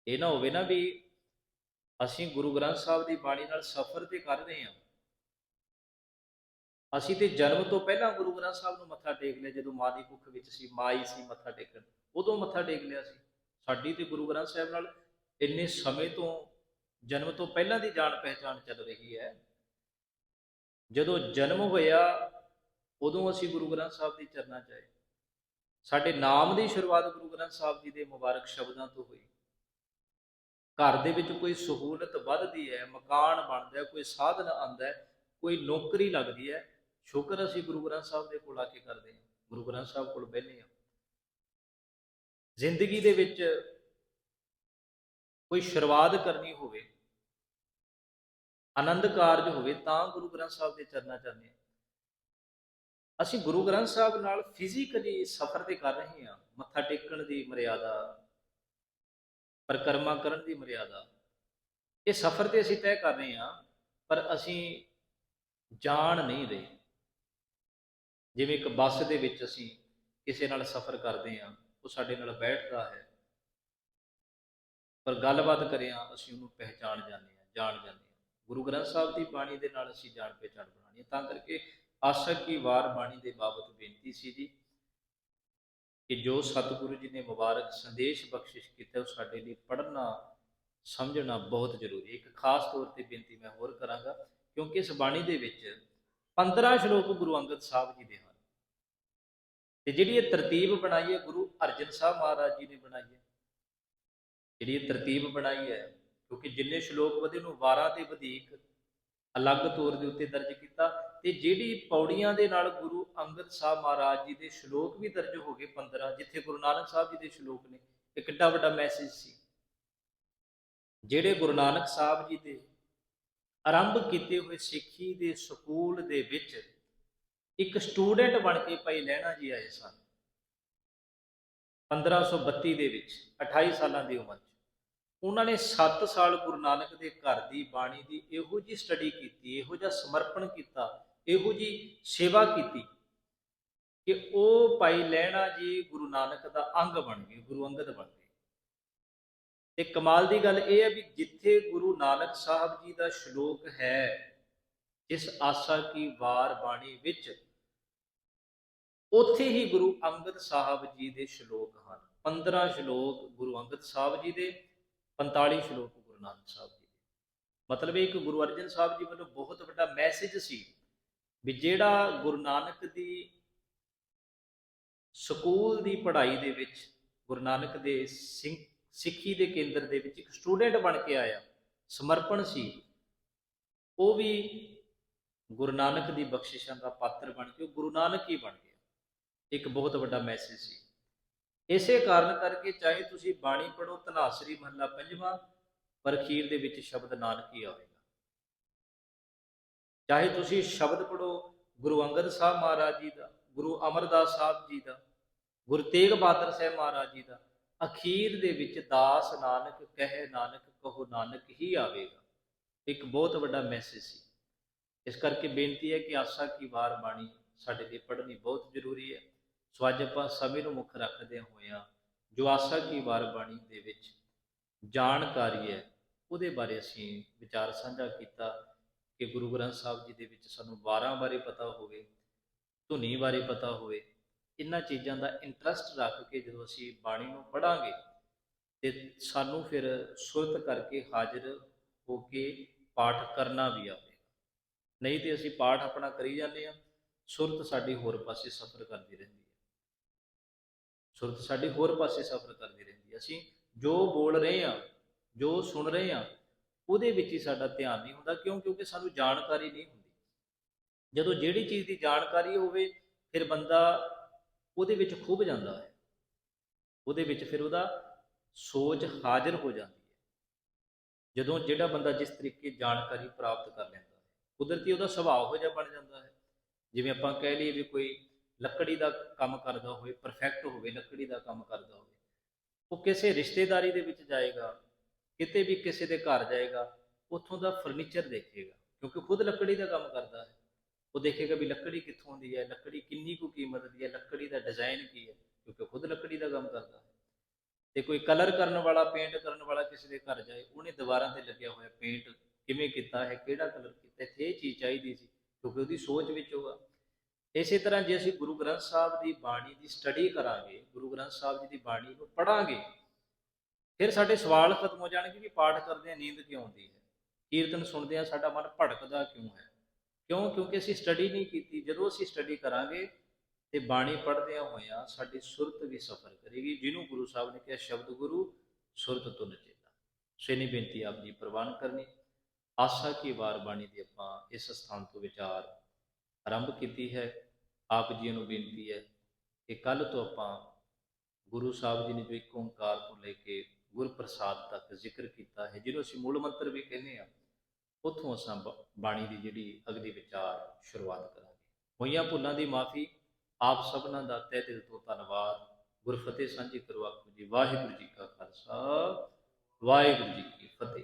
ਇਹ ਨਾ ਹੋਵੇ ਨਾ ਵੀ ਅਸੀਂ ਗੁਰੂ ਗ੍ਰੰਥ ਸਾਹਿਬ ਦੀ ਬਾਣੀ ਨਾਲ ਸਫ਼ਰ ਤੇ ਕਰ ਰਹੇ ਹਾਂ। ਅਸੀਂ ਤੇ ਜਨਮ ਤੋਂ ਪਹਿਲਾਂ ਗੁਰੂ ਗ੍ਰੰਥ ਸਾਹਿਬ ਨੂੰ ਮੱਥਾ ਟੇਕ ਲਿਆ, ਜਦੋਂ ਮਾਂ ਦੀ ਕੁੱਖ ਵਿੱਚ ਸੀ ਮਾਈ ਸੀ ਮੱਥਾ ਟੇਕਣ। ਉਦੋਂ ਮੱਥਾ ਟੇਕ ਲਿਆ ਸੀ। ਸਾਡੀ ਤੇ ਗੁਰੂ ਗ੍ਰੰਥ ਸਾਹਿਬ ਨਾਲ ਇੰਨੇ ਸਮੇਂ ਤੋਂ, ਜਨਮ ਤੋਂ ਪਹਿਲਾਂ ਦੀ ਜਾਣ ਪਹਿਚਾਣ ਚੱਲ ਰਹੀ ਹੈ। ਜਦੋਂ ਜਨਮ ਹੋਇਆ, ਉਦੋਂ ਅਸੀਂ ਗੁਰੂ ਗ੍ਰੰਥ ਸਾਹਿਬ ਦੀ ਚਰਨਾਂ 'ਚ ਆਏ। ਸਾਡੇ ਨਾਮ ਦੀ ਸ਼ੁਰੂਆਤ ਗੁਰੂ ਗ੍ਰੰਥ ਸਾਹਿਬ ਜੀ ਦੇ ਮੁਬਾਰਕ ਸ਼ਬਦਾਂ ਤੋਂ ਹੋਈ। ਘਰ ਦੇ ਵਿੱਚ ਕੋਈ ਸਹੂਲਤ ਵੱਧਦੀ ਹੈ, ਮਕਾਨ ਬਣਦਾ ਕੋਈ ਸਾਧਨ ਆਉਂਦਾ ਕੋਈ ਨੌਕਰੀ ਲੱਗਦੀ ਹੈ, ਸ਼ੁਕਰ ਅਸੀਂ ਗੁਰੂ ਗ੍ਰੰਥ ਸਾਹਿਬ ਦੇ ਕੋਲ ਆ ਕੇ ਕਰਦੇ ਹਾਂ। ਗੁਰੂ ਗ੍ਰੰਥ ਸਾਹਿਬ ਕੋਲ ਬੈਠੇ ਹਾਂ। ਜ਼ਿੰਦਗੀ ਦੇ ਵਿੱਚ ਕੋਈ ਸ਼ੁਰੂਆਤ ਕਰਨੀ ਹੋਵੇ, ਆਨੰਦ ਕਾਰਜ ਹੋਵੇ, ਤਾਂ ਗੁਰੂ ਗ੍ਰੰਥ ਸਾਹਿਬ ਦੇ ਚਰਨਾਂ ਚ ਹਾਂ। ਅਸੀਂ ਗੁਰੂ ਗ੍ਰੰਥ ਸਾਹਿਬ ਨਾਲ ਫਿਜ਼ੀਕਲੀ ਸਫ਼ਰ ਤੇ ਕਰ ਰਹੇ ਹਾਂ। ਮੱਥਾ ਟੇਕਣ ਦੀ ਮਰਿਆਦਾ ਪਰਿਕਰਮਾ ਕਰਨ ਦੀ ਮਰਿਆਦਾ। ਇਹ ਸਫ਼ਰ ਤੇ ਅਸੀਂ ਤੈਅ ਕਰ ਰਹੇ ਹਾਂ, ਪਰ ਅਸੀਂ ਜਾਣ ਨਹੀਂ ਰਹੇ। ਜਿਵੇਂ ਇੱਕ ਬੱਸ ਦੇ ਵਿੱਚ ਅਸੀਂ ਕਿਸੇ ਨਾਲ ਸਫ਼ਰ ਕਰਦੇ ਹਾਂ, ਉਹ ਸਾਡੇ ਨਾਲ ਬੈਠਦਾ ਹੈ। ਪਰ ਗੱਲਬਾਤ ਕਰਿਆ ਅਸੀਂ ਉਹਨੂੰ ਪਹਿਚਾਣ ਜਾਂਦੇ ਹਾਂ, ਜਾਣ ਜਾਂਦੇ ਹਾਂ। ਗੁਰੂ ਗ੍ਰੰਥ ਸਾਹਿਬ ਦੀ ਬਾਣੀ ਦੇ ਨਾਲ ਅਸੀਂ ਜਾਣ ਪਹਿਚਾਣ ਬਣਾਉਣੀ ਹੈ। ਤਾਂ ਕਰਕੇ ਆਸ਼ਕ ਕੀ ਵਾਰ ਬਾਣੀ ਦੇ ਬਾਬਤ ਬੇਨਤੀ ਸੀ ਜੀ ਕਿ ਜੋ ਸਤਿਗੁਰੂ ਜੀ ਨੇ ਮੁਬਾਰਕ ਸੰਦੇਸ਼ ਬਖਸ਼ਿਸ਼ ਕੀਤਾ, ਉਹ ਸਾਡੇ ਲਈ ਪੜ੍ਹਨਾ, ਸਮਝਣਾ ਬਹੁਤ ਜ਼ਰੂਰੀ ਹੈ। ਇੱਕ ਖਾਸ ਤੌਰ ਤੇ ਬੇਨਤੀ ਮੈਂ ਹੋਰ ਕਰਾਂਗਾ, ਕਿਉਂਕਿ ਇਸ ਬਾਣੀ ਦੇ ਵਿੱਚ 15 ਸ਼ਲੋਕ ਗੁਰੂ ਅੰਗਦ ਸਾਹਿਬ ਜੀ ਦੇ ਹਨ। ਤੇ ਜਿਹੜੀ ਇਹ ਤਰਤੀਬ ਬਣਾਈ ਹੈ, ਗੁਰੂ ਅਰਜਨ ਸਾਹਿਬ ਮਹਾਰਾਜ ਜੀ ਨੇ ਬਣਾਈ ਹੈ। ਜਿਹੜੀ ਇਹ ਤਰਤੀਬ ਬਣਾਈ ਹੈ, ਕਿਉਂਕਿ ਜਿੰਨੇ ਸ਼ਲੋਕ ਵਧੇ ਨੂੰ ਵਾਰਾਂ ਦੇ ਵਧੇਕ ਅਲੱਗ ਤੌਰ ਦੇ ਉੱਤੇ ਦਰਜ ਕੀਤਾ ਤੇ ਜਿਹੜੀ ਪੌੜੀਆਂ ਦੇ ਨਾਲ ਗੁਰੂ ਅੰਗਦ ਸਾਹਿਬ ਮਹਾਰਾਜ ਜੀ ਦੇ ਸ਼ਲੋਕ ਵੀ ਦਰਜ ਹੋ ਗਏ 15 ਜਿੱਥੇ ਗੁਰੂ ਨਾਨਕ ਸਾਹਿਬ ਜੀ ਦੇ ਸ਼ਲੋਕ ਨੇ, ਇਹ ਕਿੱਡਾ ਵੱਡਾ ਮੈਸੇਜ ਸੀ। ਜਿਹੜੇ ਗੁਰੂ ਨਾਨਕ ਸਾਹਿਬ ਜੀ ਦੇ ਆਰੰਭ ਕੀਤੇ ਹੋਏ ਸਿੱਖੀ ਦੇ ਸਕੂਲ ਦੇ ਵਿੱਚ ਇੱਕ ਸਟੂਡੈਂਟ ਬਣ ਕੇ ਭਾਈ ਲਹਿਣਾ ਜੀ ਆਏ ਸਨ 1532 ਦੇ ਵਿੱਚ 28 ਸਾਲਾਂ ਦੀ ਉਮਰ 'ਚ। ਉਹਨਾਂ ਨੇ 7 ਸਾਲ ਗੁਰੂ ਨਾਨਕ ਦੇ ਘਰ ਦੀ ਬਾਣੀ ਦੀ ਇਹੋ ਜੀ ਸਟੱਡੀ ਕੀਤੀ, ਇਹੋ ਜਿਹਾ ਸਮਰਪਣ ਕੀਤਾ ਇਹੋ ਜੀ ਸੇਵਾ ਕੀਤੀ ਕਿ ਉਹ ਭਾਈ ਲਹਿਣਾ ਜੀ ਗੁਰੂ ਨਾਨਕ ਦਾ ਅੰਗ ਬਣ ਗਏ, ਗੁਰੂ ਅੰਗਦ ਬਣ ਗਏ। ਤੇ ਕਮਾਲ ਦੀ ਗੱਲ ਇਹ ਹੈ ਵੀ ਜਿੱਥੇ ਗੁਰੂ ਨਾਨਕ ਸਾਹਿਬ ਜੀ ਦਾ ਸ਼ਲੋਕ ਹੈ, ਜਿਸ ਆਸਾ ਕੀ ਵਾਰ ਬਾਣੀ ਵਿੱਚ, ਉੱਥੇ ਹੀ ਗੁਰੂ ਅੰਗਦ ਸਾਹਿਬ ਜੀ ਦੇ ਸ਼ਲੋਕ ਹਨ। 15 ਸ਼ਲੋਕ ਗੁਰੂ ਅੰਗਦ ਸਾਹਿਬ ਜੀ ਦੇ 45 ਸ਼ਲੋਕ ਗੁਰੂ ਨਾਨਕ ਸਾਹਿਬ ਜੀ ਦੇ। ਮਤਲਬ ਇਹ ਕਿ ਗੁਰੂ ਅਰਜਨ ਸਾਹਿਬ ਜੀ ਵੱਲੋਂ ਬਹੁਤ ਵੱਡਾ ਮੈਸੇਜ ਸੀ ਵੀ ਜਿਹੜਾ ਗੁਰੂ ਨਾਨਕ ਦੀ ਸਕੂਲ ਦੀ ਪੜ੍ਹਾਈ ਦੇ ਵਿੱਚ, ਗੁਰੂ ਨਾਨਕ ਦੇ ਸਿੰ- ਸਿੱਖੀ ਦੇ ਕੇਂਦਰ ਦੇ ਵਿੱਚ ਇੱਕ ਸਟੂਡੈਂਟ ਬਣ ਕੇ ਆਇਆ, ਸਮਰਪਣ ਸੀ, ਉਹ ਵੀ ਗੁਰੂ ਨਾਨਕ ਦੀ ਬਖਸ਼ਿਸ਼ਾਂ ਦਾ ਪਾਤਰ ਬਣ ਕੇ, ਉਹ ਗੁਰੂ ਨਾਨਕ ਹੀ ਬਣ ਗਿਆ। ਇੱਕ ਬਹੁਤ ਵੱਡਾ ਮੈਸੇਜ ਸੀ। ਇਸੇ ਕਾਰਨ ਕਰਕੇ ਚਾਹੇ ਤੁਸੀਂ ਬਾਣੀ ਪੜੋ ਧਨਾਸਰੀ ਮਹੱਲਾ ਪੰਜਵਾਂ, ਪਰ ਅਖੀਰ ਦੇ ਵਿੱਚ ਸ਼ਬਦ ਨਾਨਕ ਹੀ ਆਵੇਗਾ। ਚਾਹੇ ਤੁਸੀਂ ਸ਼ਬਦ ਪੜੋ ਗੁਰੂ ਅੰਗਦ ਸਾਹਿਬ ਮਹਾਰਾਜ ਜੀ ਦਾ, ਗੁਰੂ ਅਮਰਦਾਸ ਸਾਹਿਬ ਜੀ ਦਾ, ਗੁਰੂ ਤੇਗ ਬਹਾਦਰ ਸਾਹਿਬ ਮਹਾਰਾਜ ਜੀ ਦਾ, ਅਖੀਰ ਦੇ ਵਿੱਚ ਦਾਸ ਨਾਨਕ ਕਹੇ ਨਾਨਕ, ਕਹੋ ਨਾਨਕ ਹੀ ਆਵੇਗਾ। ਇੱਕ ਬਹੁਤ ਵੱਡਾ ਮੈਸੇਜ ਸੀ। ਇਸ ਕਰਕੇ ਬੇਨਤੀ ਹੈ ਕਿ ਆਸਾ ਕੀ ਵਾਰ ਬਾਣੀ ਸਾਡੇ ਲਈ ਪੜ੍ਹਨੀ ਬਹੁਤ ਜ਼ਰੂਰੀ ਹੈ। ਸੋ ਅੱਜ ਆਪਾਂ ਸਮੇਂ ਨੂੰ ਮੁੱਖ ਰੱਖਦੇ ਹੋਇਆਂ ਜੋ ਆਸਾ ਕੀ ਵਾਰ ਬਾਣੀ ਦੇ ਵਿੱਚ ਜਾਣਕਾਰੀ ਹੈ, ਉਹਦੇ ਬਾਰੇ ਅਸੀਂ ਵਿਚਾਰ ਸਾਂਝਾ ਕੀਤਾ। ਕਿ ਗੁਰੂ ਗ੍ਰੰਥ ਸਾਹਿਬ ਜੀ ਦੇ ਵਿੱਚ ਸਾਨੂੰ ਵਾਰਾਂ ਬਾਰੇ ਪਤਾ ਹੋਵੇ, ਧੁਨੀ ਬਾਰੇ ਪਤਾ ਹੋਵੇ, ਇਹਨਾਂ ਚੀਜ਼ਾਂ ਦਾ ਇੰਟਰਸਟ ਰੱਖ ਕੇ ਜਦੋਂ ਅਸੀਂ ਬਾਣੀ ਨੂੰ ਪੜਾਂਗੇ ਤੇ ਸਾਨੂੰ ਫਿਰ ਸੁਰਤ ਕਰਕੇ ਹਾਜ਼ਰ ਹੋ ਕੇ ਪਾਠ ਕਰਨਾ ਵੀ ਆਵੇਗਾ। ਨਹੀਂ ਤੇ ਅਸੀਂ ਪਾਠ ਆਪਣਾ ਕਰੀ ਜਾਂਦੇ ਹਾਂ, ਸੁਰਤ ਸਾਡੀ ਹੋਰ ਪਾਸੇ ਸਫ਼ਰ ਕਰਦੀ ਰਹਿੰਦੀ ਹੈ। ਸੁਰਤ ਸਾਡੀ ਹੋਰ ਪਾਸੇ ਸਫ਼ਰ ਕਰਦੀ ਰਹਿੰਦੀ ਹੈ। ਅਸੀਂ ਜੋ ਬੋਲ ਰਹੇ ਹਾਂ, ਜੋ ਸੁਣ ਰਹੇ ਹਾਂ ਉਹਦੇ ਵਿੱਚ ਹੀ ਸਾਡਾ ਧਿਆਨ ਨਹੀਂ ਹੁੰਦਾ, ਕਿਉਂ? ਕਿਉਂਕਿ ਸਾਨੂੰ ਜਾਣਕਾਰੀ ਨਹੀਂ ਹੁੰਦੀ। ਜਦੋਂ ਜਿਹੜੀ ਚੀਜ਼ ਦੀ ਜਾਣਕਾਰੀ ਹੋਵੇ, ਫਿਰ ਬੰਦਾ ਉਹਦੇ ਵਿੱਚ ਖੁੱਭ ਜਾਂਦਾ ਹੈ। ਉਹਦੇ ਵਿੱਚ ਫਿਰ ਉਹਦਾ ਸੋਚ ਹਾਜ਼ਰ ਹੋ ਜਾਂਦੀ ਹੈ। ਜਦੋਂ ਜਿਹੜਾ ਬੰਦਾ ਜਿਸ ਤਰੀਕੇ ਜਾਣਕਾਰੀ ਪ੍ਰਾਪਤ ਕਰ ਲੈਂਦਾ ਹੈ, ਕੁਦਰਤੀ ਉਹਦਾ ਸੁਭਾਅ ਹੋ ਜਾ ਬਣ ਜਾਂਦਾ ਹੈ। ਜਿਵੇਂ ਆਪਾਂ ਕਹਿ ਲਈਏ ਵੀ ਕੋਈ ਲੱਕੜੀ ਦਾ ਕੰਮ ਕਰਦਾ ਹੋਵੇ ਪਰਫੈਕਟ ਹੋਵੇ, ਲੱਕੜੀ ਦਾ ਕੰਮ ਕਰਦਾ ਹੋਵੇ, ਉਹ ਕਿਸੇ ਰਿਸ਼ਤੇਦਾਰੀ ਦੇ ਵਿੱਚ ਜਾਏਗਾ ਕਿਤੇ ਵੀ ਕਿਸੇ ਦੇ ਘਰ ਜਾਏਗਾ, ਉੱਥੋਂ ਦਾ ਫਰਨੀਚਰ ਦੇਖੇਗਾ, ਕਿਉਂਕਿ ਖੁਦ ਲੱਕੜੀ ਦਾ ਕੰਮ ਕਰਦਾ ਹੈ। ਉਹ ਦੇਖੇਗਾ ਵੀ ਲੱਕੜੀ ਕਿੱਥੋਂ ਦੀ ਹੈ, ਲੱਕੜੀ ਕਿੰਨੀ ਕੁ ਕੀਮਤ ਦੀ ਹੈ, ਲੱਕੜੀ ਦਾ ਡਿਜ਼ਾਈਨ ਕੀ ਹੈ, ਕਿਉਂਕਿ ਖੁਦ ਲੱਕੜੀ ਦਾ ਕੰਮ ਕਰਦਾ ਹੈ। ਤੇ ਕੋਈ ਕਲਰ ਕਰਨ ਵਾਲਾ ਪੇਂਟ ਕਰਨ ਵਾਲਾ ਕਿਸੇ ਦੇ ਘਰ ਜਾਏ, ਉਹਨੇ ਦੀਵਾਰਾਂ ਤੇ ਲੱਗਿਆ ਹੋਇਆ ਪੇਂਟ ਕਿਵੇਂ ਕੀਤਾ ਹੈ, ਕਿਹੜਾ ਕਲਰ ਕੀਤਾ ਇੱਥੇ ਇਹ ਚੀਜ਼ ਚਾਹੀਦੀ ਸੀ, ਕਿਉਂਕਿ ਉਹਦੀ ਸੋਚ ਵਿੱਚ ਹੋਗਾ ਇਸੇ ਤਰ੍ਹਾਂ ਜੇ ਅਸੀਂ ਗੁਰੂ ਗ੍ਰੰਥ ਸਾਹਿਬ ਦੀ ਬਾਣੀ ਦੀ ਸਟੱਡੀ ਕਰਾਂਗੇ, ਗੁਰੂ ਗ੍ਰੰਥ ਸਾਹਿਬ ਜੀ ਦੀ ਬਾਣੀ ਨੂੰ ਪੜਾਂਗੇ ਫਿਰ ਸਾਡੇ ਸਵਾਲ ਖਤਮ ਹੋ ਜਾਣਗੇ ਕਿ ਪਾਠ ਕਰਦੇ ਆ ਨੀਂਦ ਕਿਉਂ ਆਉਂਦੀ ਹੈ? ਕੀਰਤਨ ਸੁਣਦੇ ਆ ਸਾਡਾ ਮਨ ਭਟਕਦਾ ਕਿਉਂ ਹੈ? ਕਿਉਂ? ਕਿਉਂਕਿ ਅਸੀਂ ਸਟੱਡੀ ਨਹੀਂ ਕੀਤੀ। ਜਦੋਂ ਅਸੀਂ ਸਟੱਡੀ ਕਰਾਂਗੇ ਤੇ ਬਾਣੀ ਪੜ੍ਹਦਿਆਂ ਹੋਇਆਂ ਸਾਡੀ ਸੁਰਤ ਵੀ ਸਫਰ ਕਰੇਗੀ। ਜਿਹਨੂੰ ਗੁਰੂ ਸਾਹਿਬ ਨੇ ਕਿਹਾ, ਸ਼ਬਦ ਗੁਰੂ, ਸੁਰਤ ਤੁਨ ਚੇਤਾ ਸੇਨੀ ਬੇਨਤੀ ਆਪ ਜੀ ਪ੍ਰਵਾਨ ਕਰਨੀ। ਆਸਾ ਕੀ ਵਾਰ ਬਾਣੀ ਦੀ ਆਪਾਂ ਇਸ ਸਥਾਨ ਤੋਂ ਵਿਚਾਰ ਆਰੰਭ ਕੀਤੀ ਹੈ। ਆਪ ਜੀ ਨੂੰ ਬੇਨਤੀ ਹੈ ਕਿ ਕੱਲ ਤੋਂ ਆਪਾਂ ਗੁਰੂ ਸਾਹਿਬ ਜੀ ਨੇ ਜੋ ਇੱਕ ਓੰਕਾਰ ਤੋਂ ਲੈ ਕੇ ਗੁਰ ਪ੍ਰਸਾਦ ਤੱਕ ਜ਼ਿਕਰ ਕੀਤਾ ਹੈ, ਜਿਹਨੂੰ ਅਸੀਂ ਮੂਲ ਮੰਤਰ ਵੀ ਕਹਿੰਦੇ ਆ ਉੱਥੋਂ ਅਸਾਂ ਬਾਣੀ ਦੀ ਜਿਹੜੀ ਅਗਲੀ ਵਿਚਾਰ ਸ਼ੁਰੂਆਤ ਕਰਾਂਗੇ। ਹੋਈਆਂ ਭੁੱਲਾਂ ਦੀ ਮਾਫੀ ਆਪ ਸਭਨਾਂ ਦਾ ਤਹਿ ਦਿਲ ਤੋਂ ਧੰਨਵਾਦ। ਗੁਰਫਤਿਹ ਸਾਂਝੀ ਕਰੋ ਜੀ, ਵਾਹਿਗੁਰੂ ਜੀ ਕਾ ਖਾਲਸਾ, ਵਾਹਿਗੁਰੂ ਜੀ ਕੀ ਫਤਿਹ।